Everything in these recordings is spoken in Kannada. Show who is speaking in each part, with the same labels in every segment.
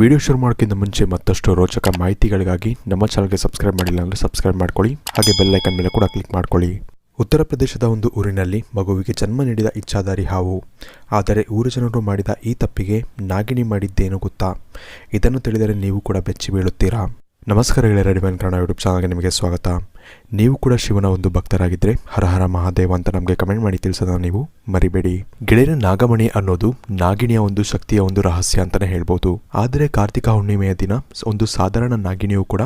Speaker 1: ವಿಡಿಯೋ ಶುರು ಮಾಡೋಕ್ಕಿಂತ ಮುಂಚೆ ಮತ್ತಷ್ಟು ರೋಚಕ ಮಾಹಿತಿಗಳಿಗಾಗಿ ನಮ್ಮ ಚಾನಲ್ಗೆ ಸಬ್ಸ್ಕ್ರೈಬ್ ಮಾಡಿಲ್ಲ ಅಂದರೆ ಸಬ್ಸ್ಕ್ರೈಬ್ ಮಾಡ್ಕೊಳ್ಳಿ. ಹಾಗೆ ಬೆಲ್ ಐಕನ್ ಮೇಲೆ ಕೂಡ ಕ್ಲಿಕ್ ಮಾಡ್ಕೊಳ್ಳಿ. ಉತ್ತರ ಪ್ರದೇಶದ ಒಂದು ಊರಿನಲ್ಲಿ ಮಗುವಿಗೆ ಜನ್ಮ ನೀಡಿದ ಇಚ್ಛಾದಾರಿ ಹಾವು. ಆದರೆ ಊರು ಜನರು ಮಾಡಿದ ಈ ತಪ್ಪಿಗೆ ನಾಗಿಣಿ ಮಾಡಿದ್ದೇನು ಗೊತ್ತಾ? ಇದನ್ನು ತಿಳಿದರೆ ನೀವು ಕೂಡ ಬೆಚ್ಚಿ ಬೀಳುತ್ತೀರಾ? ನಮಸ್ಕಾರ ಗೆಳೆಯರ ರೆಡಿಮನ್ ಕನ್ನಡ ಯೂಟ್ಯೂಬ್ ಚಾನಲ್ಗೆ ನಿಮಗೆ ಸ್ವಾಗತ. ನೀವು ಕೂಡ ಶಿವನ ಒಂದು ಭಕ್ತರಾಗಿದ್ದರೆ ಹರ ಹರ ಮಹಾದೇವ ಅಂತ ನಮಗೆ ಕಮೆಂಟ್ ಮಾಡಿ ತಿಳಿಸೋದ ನೀವು ಮರಿಬೇಡಿ. ಗೆಳೆಯರ ನಾಗಮಣಿ ಅನ್ನೋದು ನಾಗಿಣಿಯ ಒಂದು ಶಕ್ತಿಯ ಒಂದು ರಹಸ್ಯ ಅಂತಾನೆ ಹೇಳ್ಬೋದು. ಆದರೆ ಕಾರ್ತಿಕ ಹುಣ್ಣಿಮೆಯ ದಿನ ಒಂದು ಸಾಧಾರಣ ನಾಗಿಣಿಯು ಕೂಡ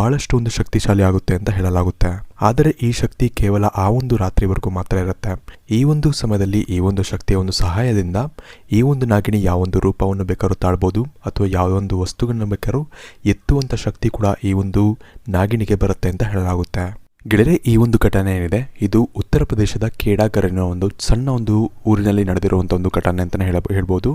Speaker 1: ಬಹಳಷ್ಟು ಒಂದು ಶಕ್ತಿಶಾಲಿ ಆಗುತ್ತೆ ಅಂತ ಹೇಳಲಾಗುತ್ತೆ. ಆದರೆ ಈ ಶಕ್ತಿ ಕೇವಲ ಆ ಒಂದು ರಾತ್ರಿವರೆಗೂ ಮಾತ್ರ ಇರುತ್ತೆ. ಈ ಒಂದು ಸಮಯದಲ್ಲಿ ಈ ಒಂದು ಶಕ್ತಿಯ ಒಂದು ಸಹಾಯದಿಂದ ಈ ಒಂದು ನಾಗಿಣಿ ಯಾವೊಂದು ರೂಪವನ್ನು ಬೇಕಾದ್ರೂ ತಾಳ್ಬೋದು ಅಥವಾ ಯಾವೊಂದು ವಸ್ತುಗಳನ್ನು ಬೇಕಾದ್ರೂ ಎತ್ತುವಂಥ ಶಕ್ತಿ ಕೂಡ ಈ ಒಂದು ನಾಗಿಣಿಗೆ ಬರುತ್ತೆ ಅಂತ ಹೇಳಲಾಗುತ್ತೆ. ಗೆಳೆಯರೆ, ಈ ಒಂದು ಘಟನೆ ಏನಿದೆ? ಇದು ಉತ್ತರ ಪ್ರದೇಶದ ಕೇಡಾಗರ್ ಅನ್ನೋ ಒಂದು ಸಣ್ಣ ಒಂದು ಊರಿನಲ್ಲಿ ನಡೆದಿರುವಂತ ಒಂದು ಘಟನೆ ಅಂತಲೇ ಹೇಳ ಹೇಳ್ಬೋದು.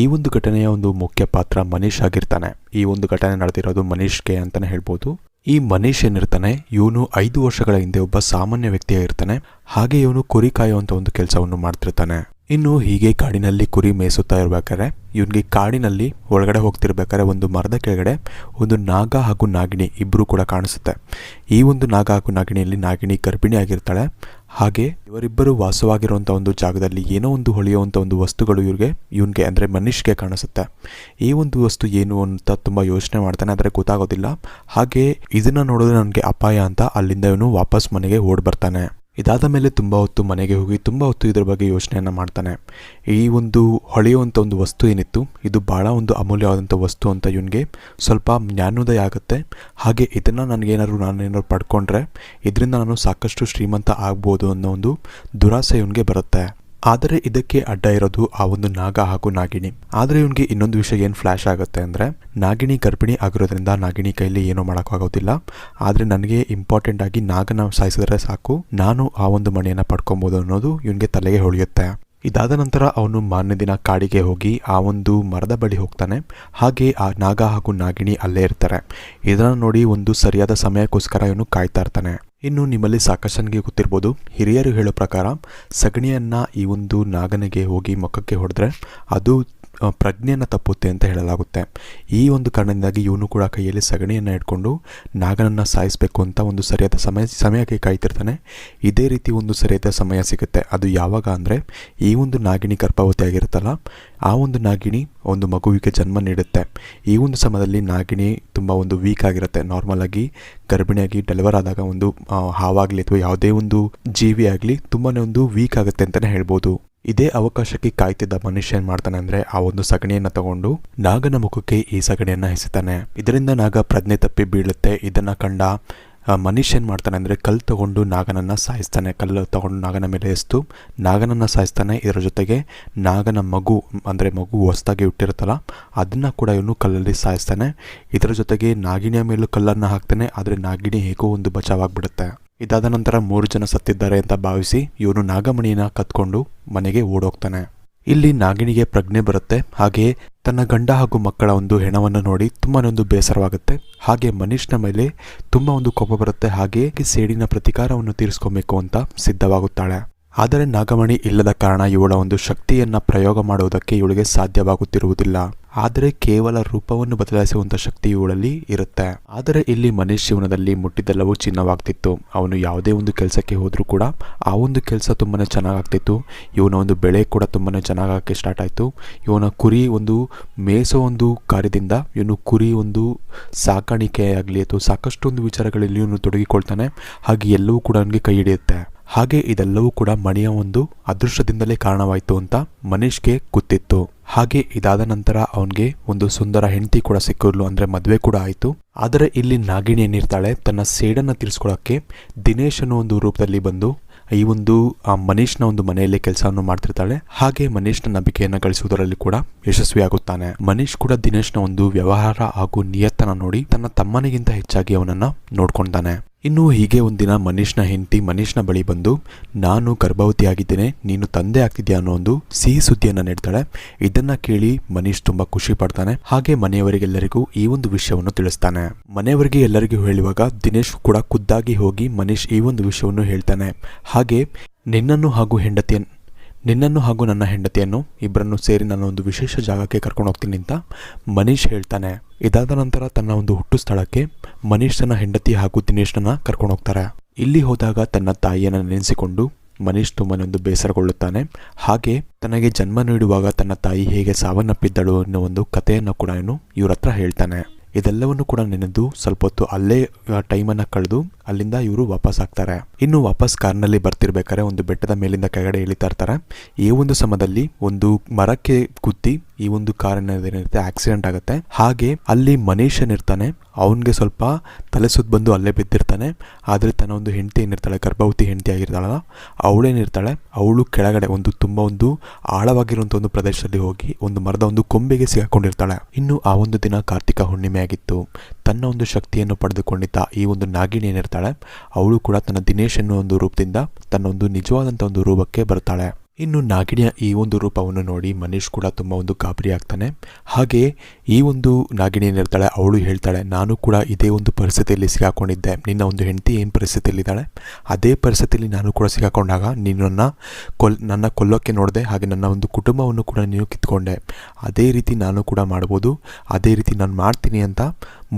Speaker 1: ಈ ಒಂದು ಘಟನೆಯ ಒಂದು ಮುಖ್ಯ ಪಾತ್ರ ಮನೀಶ್ ಆಗಿರ್ತಾನೆ. ಈ ಒಂದು ಘಟನೆ ನಡೆದಿರೋದು ಮನೀಶ್ಗೆ ಅಂತಾನೆ ಹೇಳ್ಬೋದು. ಈ ಮನೀಶ್ ಏನಿರ್ತಾನೆ, ಇವನು ಐದು ವರ್ಷಗಳ ಹಿಂದೆ ಒಬ್ಬ ಸಾಮಾನ್ಯ ವ್ಯಕ್ತಿಯಾಗಿರ್ತಾನೆ. ಹಾಗೆ ಇವನು ಕುರಿ ಕಾಯುವಂಥ ಒಂದು ಕೆಲಸವನ್ನು ಮಾಡ್ತಿರ್ತಾನೆ. ಇನ್ನು ಹೀಗೆ ಕಾಡಿನಲ್ಲಿ ಕುರಿ ಮೇಯಿಸುತ್ತಾ ಇರ್ಬೇಕಾದ್ರೆ, ಇವನಿಗೆ ಕಾಡಿನಲ್ಲಿ ಒಳಗಡೆ ಹೋಗ್ತಿರ್ಬೇಕಾದ್ರೆ ಒಂದು ಮರದ ಕೆಳಗಡೆ ಒಂದು ನಾಗ ಹಾಗೂ ನಾಗಿಣಿ ಇಬ್ಬರು ಕೂಡ ಕಾಣಿಸುತ್ತೆ. ಈ ಒಂದು ನಾಗ ಹಾಗೂ ನಾಗಿಣಿಯಲ್ಲಿ ನಾಗಿಣಿ ಗರ್ಭಿಣಿ ಆಗಿರ್ತಾಳೆ. ಹಾಗೆ ಇವರಿಬ್ಬರು ವಾಸವಾಗಿರುವಂಥ ಒಂದು ಜಾಗದಲ್ಲಿ ಏನೋ ಒಂದು ಹೊಳೆಯುವಂಥ ಒಂದು ವಸ್ತುಗಳು ಇವ್ರಿಗೆ, ಇವನಿಗೆ ಅಂದರೆ ಮನುಷ್ಯಗೆ ಕಾಣಿಸುತ್ತೆ. ಈ ಒಂದು ವಸ್ತು ಏನು ಅಂತ ತುಂಬ ಯೋಚನೆ ಮಾಡ್ತಾನೆ, ಆದರೆ ಗೊತ್ತಾಗೋದಿಲ್ಲ. ಹಾಗೆ ಇದನ್ನು ನೋಡಿದ್ರೆ ನನಗೆ ಅಪಾಯ ಅಂತ ಅಲ್ಲಿಂದ ಇವನು ವಾಪಸ್ ಮನೆಗೆ ಓಡ್ ಬರ್ತಾನೆ. ಇದಾದ ಮೇಲೆ ತುಂಬ ಹೊತ್ತು ಮನೆಗೆ ಹೋಗಿ ತುಂಬ ಹೊತ್ತು ಇದ್ರ ಬಗ್ಗೆ ಯೋಚನೆಯನ್ನು ಮಾಡ್ತಾನೆ. ಈ ಒಂದು ಹೊಳೆಯುವಂಥ ಒಂದು ವಸ್ತು ಏನಿತ್ತು? ಇದು ಭಾಳ ಒಂದು ಅಮೂಲ್ಯವಾದಂಥ ವಸ್ತು ಅಂತ ಇವನಿಗೆ ಸ್ವಲ್ಪ ಜ್ಞಾನೋದಯ ಆಗುತ್ತೆ. ಹಾಗೆ ಇದನ್ನು ನನಗೇನಾದ್ರು ನಾನೇನಾದ್ರು ಪಡ್ಕೊಂಡ್ರೆ, ಇದರಿಂದ ನಾನು ಸಾಕಷ್ಟು ಶ್ರೀಮಂತ ಆಗ್ಬೋದು ಅನ್ನೋ ಒಂದು ದುರಾಸೆ ಇವನಿಗೆ ಬರುತ್ತೆ. ಆದರೆ ಇದಕ್ಕೆ ಅಡ್ಡ ಇರೋದು ಆ ಒಂದು ನಾಗ ಹಾಗೂ ನಾಗಿಣಿ. ಆದರೆ ಇವನಿಗೆ ಇನ್ನೊಂದು ವಿಷಯ ಏನು ಫ್ಲ್ಯಾಶ್ ಆಗುತ್ತೆ ಅಂದರೆ, ನಾಗಿಣಿ ಗರ್ಭಿಣಿ ಆಗಿರೋದ್ರಿಂದ ನಾಗಿಣಿ ಕೈಲಿ ಏನೂ ಮಾಡೋಕ್ಕಾಗೋದಿಲ್ಲ ಆದರೆ ನನಗೆ ಇಂಪಾರ್ಟೆಂಟ್ ಆಗಿ ನಾಗನ ಸಾಯಿಸಿದ್ರೆ ಸಾಕು. ನಾನು ಆ ಒಂದು ಮಣಿಯನ್ನು ಪಡ್ಕೊಬೋದು ಅನ್ನೋದು ಇವನಿಗೆ ತಲೆಗೆ ಹೊಳೆಯುತ್ತೆ. ಇದಾದ ನಂತರ ಅವನು ಮಾನ್ಯ ದಿನ ಕಾಡಿಗೆ ಹೋಗಿ ಆ ಒಂದು ಮರದ ಬಳಿ ಹೋಗ್ತಾನೆ. ಹಾಗೆ ಆ ನಾಗ ಹಾಗೂ ನಾಗಿಣಿ ಅಲ್ಲೇ ಇರ್ತಾರೆ. ಇದನ್ನು ನೋಡಿ ಒಂದು ಸರಿಯಾದ ಸಮಯಕ್ಕೋಸ್ಕರ ಇವನು ಕಾಯ್ತಾ ಇರ್ತಾನೆ. ಇನ್ನು ನಿಮ್ಮಲ್ಲಿ ಸಾಕಷ್ಟು ನನಗೆ ಗೊತ್ತಿರ್ಬೋದು. ಹಿರಿಯರು ಹೇಳೋ ಪ್ರಕಾರ ಸಗಣಿಯನ್ನು ಈ ಒಂದು ನಾಗನಿಗೆ ಹೋಗಿ ಮುಖಕ್ಕೆ ಹೊಡೆದ್ರೆ ಅದು ಪ್ರಜ್ಞೆಯನ್ನು ತಪ್ಪುತ್ತೆ ಅಂತ ಹೇಳಲಾಗುತ್ತೆ. ಈ ಒಂದು ಕಾರಣದಿಂದಾಗಿ ಇವನು ಕೂಡ ಕೈಯಲ್ಲಿ ಸಗಣಿಯನ್ನು ಇಟ್ಕೊಂಡು ನಾಗನನ್ನು ಸಾಯಿಸಬೇಕು ಅಂತ ಒಂದು ಸರಿಯಾದ ಸಮಯ, ಸಮಯಕ್ಕೆ ಕಾಯ್ತಿರ್ತಾನೆ. ಇದೇ ರೀತಿ ಒಂದು ಸರಿಯಾದ ಸಮಯ ಸಿಗುತ್ತೆ. ಅದು ಯಾವಾಗ ಅಂದರೆ ಈ ಒಂದು ನಾಗಿಣಿ ಗರ್ಭವತಿ ಆಗಿರುತ್ತಲ್ಲ ಆ ಒಂದು ನಾಗಿಣಿ ಒಂದು ಮಗುವಿಗೆ ಜನ್ಮ ನೀಡುತ್ತೆ. ಈ ಒಂದು ಸಮಯದಲ್ಲಿ ನಾಗಿಣಿ ತುಂಬ ಒಂದು ವೀಕ್ ಆಗಿರುತ್ತೆ. ನಾರ್ಮಲ್ ಆಗಿ, ಗರ್ಭಿಣಿಯಾಗಿ ಡೆಲಿವರ್ ಆದಾಗ ಒಂದು ಹಾವಾಗಲಿ ಅಥವಾ ಯಾವುದೇ ಒಂದು ಜೀವಿ ಆಗಲಿ ತುಂಬಾ ಒಂದು ವೀಕ್ ಆಗುತ್ತೆ ಅಂತಲೇ ಹೇಳ್ಬೋದು. ಇದೇ ಅವಕಾಶಕ್ಕೆ ಕಾಯ್ತಿದ್ದ ಮನುಷ್ಯ ಏನ್ ಮಾಡ್ತಾನೆ ಅಂದ್ರೆ ಆ ಒಂದು ಸಗಣಿಯನ್ನ ತಗೊಂಡು ನಾಗನ ಮುಖಕ್ಕೆ ಈ ಸಗಣಿಯನ್ನ ಎಸೆತಾನೆ. ಇದರಿಂದ ನಾಗ ಪ್ರಜ್ಞೆ ತಪ್ಪಿ ಬೀಳುತ್ತೆ. ಇದನ್ನ ಕಂಡ ಮನುಷ್ಯ ಏನ್ ಮಾಡ್ತಾನೆ ಅಂದ್ರೆ ಕಲ್ಲು ತಗೊಂಡು ನಾಗನನ್ನ ಸಾಯಿಸ್ತಾನೆ. ಕಲ್ಲು ತಗೊಂಡು ನಾಗನ ಮೇಲೆ ಎಸ್ತು. ನಾಗನನ್ನ ಸಾಯಿಸ್ತಾನೆ. ಇದರ ಜೊತೆಗೆ ನಾಗನ ಮಗು, ಅಂದ್ರೆ ಮಗು ಹೊಸದಾಗಿ ಹುಟ್ಟಿರುತ್ತಲ್ಲ, ಅದನ್ನ ಕೂಡ ಇವನು ಕಲ್ಲಲ್ಲಿ ಸಾಯಿಸ್ತಾನೆ. ಇದರ ಜೊತೆಗೆ ನಾಗಿಣಿಯ ಮೇಲೂ ಕಲ್ಲನ್ನು ಹಾಕ್ತಾನೆ. ಆದರೆ ನಾಗಿಣಿ ಹೇಗೋ ಒಂದು ಬಚಾವಾಗ್ಬಿಡುತ್ತೆ ಇದಾದ ನಂತರ ಮೂರು ಜನ ಸತ್ತಿದ್ದಾರೆ ಅಂತ ಭಾವಿಸಿ ಇವನು ನಾಗಮಣಿಯನ್ನ ಕತ್ಕೊಂಡು ಮನೆಗೆ ಓಡೋಗ್ತಾನೆ. ಇಲ್ಲಿ ನಾಗಿಣಿಗೆ ಪ್ರಜ್ಞೆ ಬರುತ್ತೆ. ಹಾಗೆಯೇ ತನ್ನ ಗಂಡ ಹಾಗೂ ಮಕ್ಕಳ ಒಂದು ಹೆಣವನ್ನು ನೋಡಿ ತುಂಬಾ ಒಂದು ಬೇಸರವಾಗುತ್ತೆ. ಹಾಗೆ ಮನುಷ್ಯನ ಮೇಲೆ ತುಂಬಾ ಒಂದು ಕೋಪ ಬರುತ್ತೆ. ಹಾಗೆ ಸೇಡಿನ ಪ್ರತಿಕಾರವನ್ನು ತೀರಿಸ್ಕೊಬೇಕು ಅಂತ ಸಿದ್ಧವಾಗುತ್ತಾಳೆ. ಆದರೆ ನಾಗಮಣಿ ಇಲ್ಲದ ಕಾರಣ ಇವಳ ಒಂದು ಶಕ್ತಿಯನ್ನ ಪ್ರಯೋಗ ಮಾಡುವುದಕ್ಕೆ ಇವಳಿಗೆ ಸಾಧ್ಯವಾಗುತ್ತಿರುವುದಿಲ್ಲ. ಆದರೆ ಕೇವಲ ರೂಪವನ್ನು ಬದಲಾಯಿಸುವಂತ ಶಕ್ತಿ ಇವಳಲ್ಲಿ ಇರುತ್ತೆ. ಆದರೆ ಇಲ್ಲಿ ಮನೀಶ್ ಜೀವನದಲ್ಲಿ ಮುಟ್ಟಿದ್ದೆಲ್ಲವೂ ಚಿನ್ನವಾಗ್ತಿತ್ತು. ಅವನು ಯಾವುದೇ ಒಂದು ಕೆಲಸಕ್ಕೆ ಹೋದರೂ ಕೂಡ ಆ ಒಂದು ಕೆಲಸ ತುಂಬಾ ಚೆನ್ನಾಗಾಗ್ತಿತ್ತು. ಇವನ ಒಂದು ಬೆಳೆ ಕೂಡ ತುಂಬಾ ಚೆನ್ನಾಗಕ್ಕೆ ಸ್ಟಾರ್ಟ್ ಆಯಿತು. ಇವನ ಕುರಿ ಒಂದು ಮೇಸೋ ಒಂದು ಕಾರ್ಯದಿಂದ ಇವನು ಕುರಿ ಒಂದು ಸಾಕಾಣಿಕೆ ಆಗಲಿ ಅಥವಾ ಸಾಕಷ್ಟು ಒಂದು ವಿಚಾರಗಳಲ್ಲಿ ಇವನು ತೊಡಗಿಕೊಳ್ತಾನೆ. ಹಾಗೆ ಎಲ್ಲವೂ ಕೂಡ ಅವನಿಗೆ ಕೈ ಹಿಡಿಯುತ್ತೆ. ಹಾಗೆ ಇದೆಲ್ಲವೂ ಕೂಡ ಮಣಿಯ ಒಂದು ಅದೃಷ್ಟದಿಂದಲೇ ಕಾರಣವಾಯಿತು ಅಂತ ಮನೀಶ್ಗೆ ಗೊತ್ತಿತ್ತು. ಹಾಗೆ ಇದಾದ ನಂತರ ಅವನಿಗೆ ಒಂದು ಸುಂದರ ಹೆಂಡತಿ ಕೂಡ ಸಿಕ್ಕಿರ್ಲು ಅಂದರೆ ಮದುವೆ ಕೂಡ ಆಯಿತು. ಆದರೆ ಇಲ್ಲಿ ನಾಗಿಣಿ ಏನಿರ್ತಾಳೆ, ತನ್ನ ಸೇಡನ್ನು ತೀರಿಸ್ಕೊಳ್ಳೋಕ್ಕೆ ದಿನೇಶ್ ಅನ್ನೋ ಒಂದು ರೂಪದಲ್ಲಿ ಬಂದು ಈ ಒಂದು ಮನೀಶ್ನ ಒಂದು ಮನೆಯಲ್ಲಿ ಕೆಲಸವನ್ನು ಮಾಡ್ತಿರ್ತಾಳೆ. ಹಾಗೆ ಮನೀಶ್ನ ನಂಬಿಕೆಯನ್ನು ಗಳಿಸುವುದರಲ್ಲಿ ಕೂಡ ಯಶಸ್ವಿಯಾಗುತ್ತಾನೆ. ಮನೀಶ್ ಕೂಡ ದಿನೇಶ್ನ ಒಂದು ವ್ಯವಹಾರ ಹಾಗೂ ನಿಯತ್ತನ ನೋಡಿ ತನ್ನ ತಮ್ಮನಿಗಿಂತ ಹೆಚ್ಚಾಗಿ ಅವನನ್ನ ನೋಡ್ಕೊಂತಾನೆ ಇನ್ನು ಹೀಗೆ ಒಂದಿನ ಮನೀಶ್ನ ಹೆಂಡತಿ ಮನೀಶ್ನ ಬಳಿ ಬಂದು, ನಾನು ಗರ್ಭವತಿಯಾಗಿದ್ದೇನೆ, ನೀನು ತಂದೆ ಆಗ್ತಿದ್ಯಾ ಅನ್ನೋ ಒಂದು ಸಿಹಿ ಸುದ್ದಿಯನ್ನು ನೀಡ್ತಾಳೆ. ಇದನ್ನ ಕೇಳಿ ಮನೀಶ್ ತುಂಬಾ ಖುಷಿ ಪಡ್ತಾನೆ. ಹಾಗೆ ಮನೆಯವರಿಗೆಲ್ಲರಿಗೂ ಈ ಒಂದು ವಿಷಯವನ್ನು ತಿಳಿಸ್ತಾನೆ. ಮನೆಯವರಿಗೆ ಎಲ್ಲರಿಗೂ ಹೇಳುವಾಗ ದಿನೇಶ್ ಕೂಡ ಖುದ್ದಾಗಿ ಹೋಗಿ ಮನೀಶ್ ಈ ಒಂದು ವಿಷಯವನ್ನು ಹೇಳ್ತಾನೆ. ಹಾಗೆ, ನಿನ್ನನ್ನು ಹಾಗೂ ಹೆಂಡತಿಯ ನಿನ್ನನ್ನು ಹಾಗೂ ನನ್ನ ಹೆಂಡತಿಯನ್ನು ಇಬ್ಬರನ್ನು ಸೇರಿ ನಾನು ಒಂದು ವಿಶೇಷ ಜಾಗಕ್ಕೆ ಕರ್ಕೊಂಡು ಹೋಗ್ತೀನಿ ಅಂತ ಮನೀಶ್ ಹೇಳ್ತಾನೆ. ಇದಾದ ನಂತರ ತನ್ನ ಒಂದು ಹುಟ್ಟು ಸ್ಥಳಕ್ಕೆ ಮನೀಶ್ ತನ್ನ ಹೆಂಡತಿ ಹಾಗೂ ದಿನೇಶ್ನನ್ನ ಕರ್ಕೊಂಡು ಹೋಗ್ತಾರೆ. ಇಲ್ಲಿ ಹೋದಾಗ ತನ್ನ ತಾಯಿಯನ್ನು ನೆನೆಸಿಕೊಂಡು ಮನೀಶ್ ತುಂಬಾನೇ ಬೇಸರಗೊಳ್ಳುತ್ತಾನೆ. ಹಾಗೆ ತನಗೆ ಜನ್ಮ ನೀಡುವಾಗ ತನ್ನ ತಾಯಿ ಹೇಗೆ ಸಾವನ್ನಪ್ಪಿದ್ದಳು ಅನ್ನೋ ಒಂದು ಕಥೆಯನ್ನು ಕೂಡ ಇವನು ಇವ್ರ ಹತ್ರ ಹೇಳ್ತಾನೆ. ಇದೆಲ್ಲವನ್ನು ಕೂಡ ನೆನೆದು ಸ್ವಲ್ಪ ಹೊತ್ತು ಅಲ್ಲೇ ಟೈಮನ್ನು ಕಳೆದು ಅಲ್ಲಿಂದ ಇವರು ವಾಪಸ್ ಆಗ್ತಾರೆ. ಇನ್ನು ವಾಪಸ್ ಕಾರ್ನಲ್ಲಿ ಬರ್ತಿರ್ಬೇಕಾದ್ರೆ ಒಂದು ಬೆಟ್ಟದ ಮೇಲಿಂದ ಕೆಳಗಡೆ ಇಳಿತಾ ಇರ್ತಾರೆ. ಈ ಒಂದು ಸಮಯದಲ್ಲಿ ಒಂದು ಮರಕ್ಕೆ ಕುತ್ತಿ ಈ ಒಂದು ಕಾರಿನ ಏನಿರುತ್ತೆ ಆಕ್ಸಿಡೆಂಟ್ ಆಗುತ್ತೆ. ಹಾಗೆ ಅಲ್ಲಿ ಮನೀಶ್ ಏನಿರ್ತಾನೆ ಅವನಿಗೆ ಸ್ವಲ್ಪ ತಲೆ ಸುತ್ತ ಬಂದು ಅಲ್ಲೇ ಬಿದ್ದಿರ್ತಾನೆ. ಆದರೆ ತನ್ನ ಒಂದು ಹೆಂಡತಿ ಏನಿರ್ತಾಳೆ, ಗರ್ಭವತಿ ಹೆಂಡತಿ ಆಗಿರ್ತಾಳಲ್ಲ ಅವಳೇನಿರ್ತಾಳೆ ಅವಳು ಕೆಳಗಡೆ ಒಂದು ತುಂಬ ಒಂದು ಆಳವಾಗಿರುವಂಥ ಒಂದು ಪ್ರದೇಶದಲ್ಲಿ ಹೋಗಿ ಒಂದು ಮರದ ಒಂದು ಕೊಂಬೆಗೆ ಸಿಗಾಕೊಂಡಿರ್ತಾಳೆ ಇನ್ನು ಆ ಒಂದು ದಿನ ಕಾರ್ತಿಕ ಹುಣ್ಣಿಮೆ ಆಗಿತ್ತು. ತನ್ನ ಒಂದು ಶಕ್ತಿಯನ್ನು ಪಡೆದುಕೊಂಡಿದ್ದ ಈ ಒಂದು ನಾಗಿಣಿ ಏನಿರ್ತಾಳೆ, ಅವಳು ಕೂಡ ತನ್ನ ದಿನೇಶ್ ಎನ್ನುವ ಒಂದು ರೂಪದಿಂದ ತನ್ನ ಒಂದು ನಿಜವಾದಂಥ ಒಂದು ರೂಪಕ್ಕೆ ಬರ್ತಾಳೆ. ಇನ್ನು ನಾಗಿಣಿಯ ಈ ಒಂದು ರೂಪವನ್ನು ನೋಡಿ ಮನೀಶ್ ಕೂಡ ತುಂಬ ಒಂದು ಗಾಬರಿ ಆಗ್ತಾನೆ. ಹಾಗೆ ಈ ಒಂದು ನಾಗಿಣಿ ಏನಿರ್ತಾಳೆ ಅವಳು ಹೇಳ್ತಾಳೆ, ನಾನು ಕೂಡ ಇದೇ ಒಂದು ಪರಿಸ್ಥಿತಿಯಲ್ಲಿ ಸಿಗಾಕೊಂಡಿದ್ದೆ. ನಿನ್ನ ಒಂದು ಹೆಂಡತಿ ಏನು ಪರಿಸ್ಥಿತಿಯಲ್ಲಿದ್ದಾಳೆ? ಅದೇ ಪರಿಸ್ಥಿತಿಯಲ್ಲಿ ನಾನು ಕೂಡ ಸಿಗಾಕೊಂಡಾಗ ನೀನು ನನ್ನ ಕೊಲ್, ನನ್ನ ಕೊಲ್ಲೋಕ್ಕೆ ನೋಡಿದೆ, ಹಾಗೆ ನನ್ನ ಒಂದು ಕುಟುಂಬವನ್ನು ಕೂಡ ನೀನು ಕಿತ್ಕೊಂಡೆ. ಅದೇ ರೀತಿ ನಾನು ಕೂಡ ಮಾಡ್ಬೋದು, ಅದೇ ರೀತಿ ನಾನು ಮಾಡ್ತೀನಿ ಅಂತ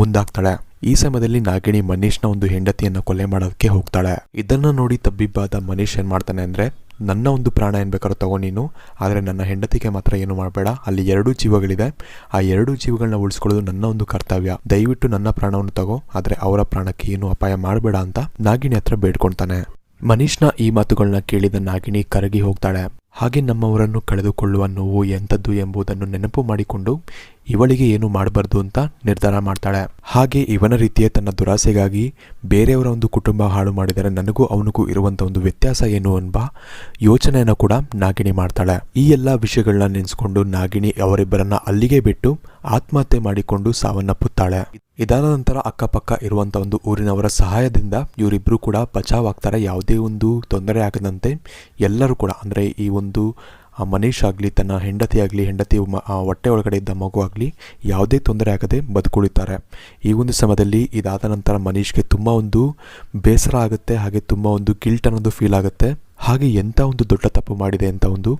Speaker 1: ಮುಂದಾಗ್ತಾಳೆ. ಈ ಸಮಯದಲ್ಲಿ ನಾಗಿಣಿ ಮನೀಶ್ನ ಒಂದು ಹೆಂಡತಿಯನ್ನು ಕೊಲೆ ಮಾಡೋದಕ್ಕೆ ಹೋಗ್ತಾಳೆ. ಇದನ್ನ ನೋಡಿ ತಬ್ಬಿಬ್ಬಾದ ಮನೀಶ್ ಏನ್ ಮಾಡ್ತಾನೆ ಅಂದ್ರೆ, ನನ್ನ ಒಂದು ಪ್ರಾಣ ಏನ್ ಬೇಕಾದ್ರೂ ತಗೋ ನೀನು, ಆದರೆ ನನ್ನ ಹೆಂಡತಿಗೆ ಮಾತ್ರ ಏನು ಮಾಡಬೇಡ. ಅಲ್ಲಿ ಎರಡು ಜೀವಗಳಿದೆ. ಆ ಎರಡು ಜೀವಗಳನ್ನ ಉಳಿಸ್ಕೊಳ್ಳೋದು ನನ್ನ ಒಂದು ಕರ್ತವ್ಯ. ದಯವಿಟ್ಟು ನನ್ನ ಪ್ರಾಣವನ್ನು ತಗೋ, ಆದರೆ ಅವರ ಪ್ರಾಣಕ್ಕೆ ಏನು ಅಪಾಯ ಮಾಡಬೇಡ ಅಂತ ನಾಗಿಣಿ ಹತ್ರ ಬೇಡ್ಕೊಳ್ತಾನೆ. ಮನೀಶ್ನ ಈ ಮಾತುಗಳನ್ನ ಕೇಳಿದ ನಾಗಿಣಿ ಕರಗಿ ಹೋಗ್ತಾಳೆ. ಹಾಗೆ ನಮ್ಮವರನ್ನು ಕಳೆದುಕೊಳ್ಳುವ ನೋವು ಎಂಥದ್ದು ಎಂಬುದನ್ನು ನೆನಪು ಮಾಡಿಕೊಂಡು ಇವಳಿಗೆ ಏನು ಮಾಡಬಾರ್ದು ಅಂತ ನಿರ್ಧಾರ ಮಾಡ್ತಾಳೆ. ಹಾಗೆ ಇವನ ರೀತಿಯೇ ತನ್ನ ದುರಾಸೆಗಾಗಿ ಬೇರೆಯವರ ಒಂದು ಕುಟುಂಬ ಹಾಳು ಮಾಡಿದರೆ ನನಗೂ ಅವನಿಗೂ ಇರುವಂಥ ಒಂದು ವ್ಯತ್ಯಾಸ ಏನು ಎಂಬ ಯೋಚನೆಯನ್ನು ಕೂಡ ನಾಗಿಣಿ ಮಾಡ್ತಾಳೆ. ಈ ಎಲ್ಲ ವಿಷಯಗಳನ್ನ ನೆನೆಸ್ಕೊಂಡು ನಾಗಿಣಿ ಅವರಿಬ್ಬರನ್ನ ಅಲ್ಲಿಗೆ ಬಿಟ್ಟು ಆತ್ಮಹತ್ಯೆ ಮಾಡಿಕೊಂಡು ಸಾವನ್ನಪ್ಪುತ್ತಾಳೆ. ಇದಾದ ನಂತರ ಅಕ್ಕಪಕ್ಕ ಇರುವಂಥ ಒಂದು ಊರಿನವರ ಸಹಾಯದಿಂದ ಇವರಿಬ್ಬರು ಕೂಡ ಬಚಾವ್ ಆಗ್ತಾರೆ ಯಾವುದೇ ಒಂದು ತೊಂದರೆ ಆಗದಂತೆ ಎಲ್ಲರೂ ಕೂಡ, ಅಂದರೆ ಈ ಒಂದು ಮನೀಶ್ ಆಗಲಿ, ತನ್ನ ಹೆಂಡತಿ ಆಗಲಿ, ಹೆಂಡತಿ ಹೊಟ್ಟೆ ಒಳಗಡೆ ಇದ್ದ ಮಗು ಆಗಲಿ, ಯಾವುದೇ ತೊಂದರೆ ಆಗದೆ ಬದುಕುಳಿತಾರೆ. ಈ ಒಂದು ಸಮಯದಲ್ಲಿ ಇದಾದ ನಂತರ ಮನೀಶ್ಗೆ ತುಂಬ ಒಂದು ಬೇಸರ ಆಗುತ್ತೆ, ಹಾಗೆ ತುಂಬ ಒಂದು ಗಿಲ್ಟ್ ಅನ್ನೋದು ಫೀಲ್ ಆಗುತ್ತೆ. ಹಾಗೆ ಎಂಥ ಒಂದು ದೊಡ್ಡ ತಪ್ಪು ಮಾಡಿದೆ ಅಂತ ಒಂದು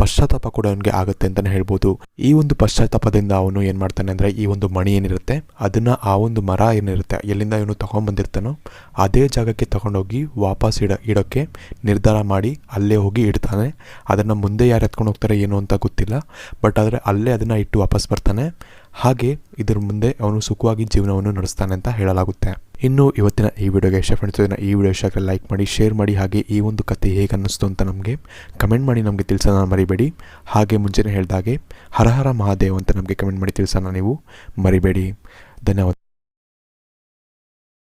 Speaker 1: ಪಶ್ಚಾತ್ತಾಪ ಕೂಡ ಅವನಿಗೆ ಆಗುತ್ತೆ ಅಂತಲೇ ಹೇಳ್ಬೋದು. ಈ ಒಂದು ಪಶ್ಚಾತ್ತಾಪದಿಂದ ಅವನು ಏನು ಮಾಡ್ತಾನೆ ಅಂದರೆ ಈ ಒಂದು ಮಣಿ ಏನಿರುತ್ತೆ, ಅದನ್ನು ಆ ಒಂದು ಮರ ಏನಿರುತ್ತೆ, ಎಲ್ಲಿಂದ ಇವನು ತೊಗೊಂಬಂದಿರ್ತಾನೋ ಅದೇ ಜಾಗಕ್ಕೆ ತಗೊಂಡೋಗಿ ವಾಪಸ್ ಇಡ ಇಡೋಕ್ಕೆ ನಿರ್ಧಾರ ಮಾಡಿ ಅಲ್ಲೇ ಹೋಗಿ ಇಡ್ತಾನೆ. ಅದನ್ನು ಮುಂದೆ ಯಾರು ಎತ್ಕೊಂಡು ಹೋಗ್ತಾರೆ ಏನು ಅಂತ ಗೊತ್ತಿಲ್ಲ, ಬಟ್ ಆದರೆ ಅಲ್ಲೇ ಅದನ್ನು ಇಟ್ಟು ವಾಪಸ್ ಬರ್ತಾನೆ. ಹಾಗೆ ಇದರ ಮುಂದೆ ಅವನು ಸುಖವಾಗಿ ಜೀವನವನ್ನು ನಡೆಸ್ತಾನೆ ಅಂತ ಹೇಳಲಾಗುತ್ತೆ. ಇನ್ನು ಇವತ್ತಿನ ಈ ವಿಡಿಯೋಗೆ ಇಷ್ಟ ಫ್ರೆಂಡ್ಸ್ ಇದನ್ನು ಈ ವಿಡಿಯೋ ಇಷ್ಟ ಲೈಕ್ ಮಾಡಿ ಶೇರ್ ಮಾಡಿ, ಹಾಗೆ ಈ ಒಂದು ಕತೆ ಹೇಗೆ ಅನ್ನಿಸ್ತು ಅಂತ ನಮಗೆ ಕಮೆಂಟ್ ಮಾಡಿ ನಮಗೆ ತಿಳಿಸೋಣ ಮರಿಬೇಡಿ. ಹಾಗೆ ಮುಂಚೆನೇ ಹೇಳಿದಾಗೆ ಹರ ಹರ ಮಹಾದೇವ್ ಅಂತ ನಮಗೆ ಕಮೆಂಟ್ ಮಾಡಿ ತಿಳಿಸೋಣ ನೀವು ಮರಿಬೇಡಿ. ಧನ್ಯವಾದ.